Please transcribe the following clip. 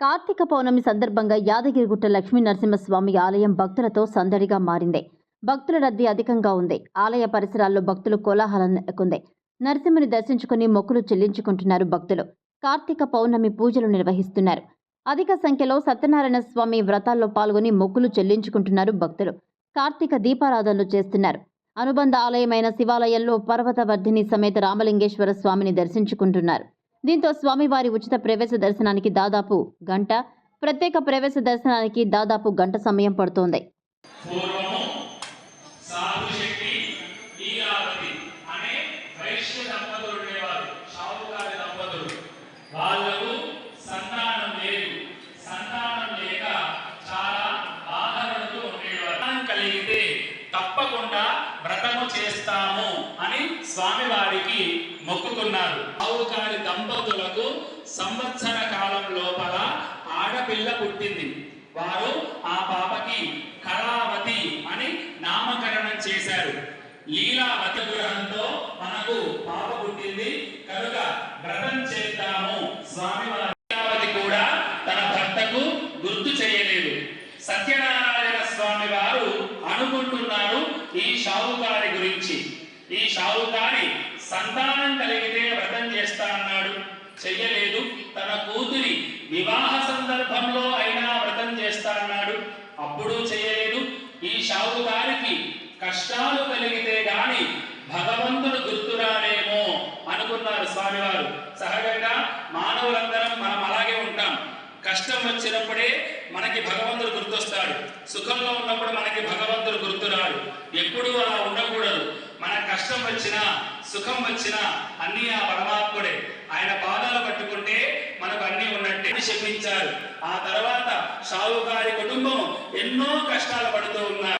కార్తీక పౌర్ణమి సందర్భంగా యాదగిరిగుట్ట లక్ష్మీ నరసింహస్వామి ఆలయం భక్తులతో సందడిగా మారింది. భక్తుల రద్దీ అధికంగా ఉంది. ఆలయ పరిసరాల్లో భక్తులు కోలాహలం నెలకొంది. నరసింహుని దర్శించుకుని మొక్కులు చెల్లించుకుంటున్నారు భక్తులు. కార్తీక పౌర్ణమి పూజలు నిర్వహిస్తున్నారు. అధిక సంఖ్యలో సత్యనారాయణ స్వామి వ్రతాల్లో పాల్గొని మొక్కులు చెల్లించుకుంటున్నారు భక్తులు. కార్తీక దీపారాధనలు చేస్తున్నారు. అనుబంధ ఆలయమైన శివాలయంలో పర్వతవర్ధిని సమేత రామలింగేశ్వర స్వామిని దర్శించుకుంటున్నారు. దీంతో స్వామివారి ఉచిత ప్రవేశ దర్శనానికి దాదాపు గంట ప్రత్యేక ప్రవేశ దర్శనానికి దాదాపు గంట సమయం పడుతోంది. చేస్తాము అని స్వామివారికి మొక్కుకున్నారు. షావుకారి దంపతులకు సంవత్సర కాలం లోపల ఆడపిల్ల పుట్టింది. వారు ఆ పాపకి కళావతి అని నామకరణం చేశారు. లీలావతి గ్రహంతో మనకు పాప పుట్టింది కనుక వ్రతం చేద్దాము స్వామి లీలావతి కూడా తన భర్తకు గుర్తు చేయలేదు సత్యనారాయణ స్వామి వారు అనుకుంటున్నారు ఈ షావుకారి గురించి. ఈ షావుకారి సంతానం కలిగితే వ్రతం చేస్తా అన్నాడు. చెయ్యలేదు. తన కూతురి వివాహ సందర్భంలో అయినా వ్రతం చేస్తా అన్నాడు. అప్పుడు చేయలేదు ఈ షావుకారికి కష్టాలు కలిగితే గాని భగవంతుడు గుర్తురాలేమో అనుకున్నారు స్వామివారు. సహజంగా మానవులందరం మనం అలాగే ఉంటాం. కష్టం వచ్చినప్పుడే మనకి భగవంతుడు గుర్తొస్తాడు. సుఖంలో ఉన్నప్పుడు మనకి భగవంతుడు గుర్తురాడు ఎప్పుడూ అలా వచ్చినా సుఖం వచ్చినా అన్ని ఆ పరమాత్ముడే. ఆయన పాదాలు పట్టుకుంటే మనకు అన్ని ఉన్నట్టే అని ఆ తర్వాత షావుకారి కుటుంబం ఎన్నో కష్టాలు పడుతూ ఉన్నారు.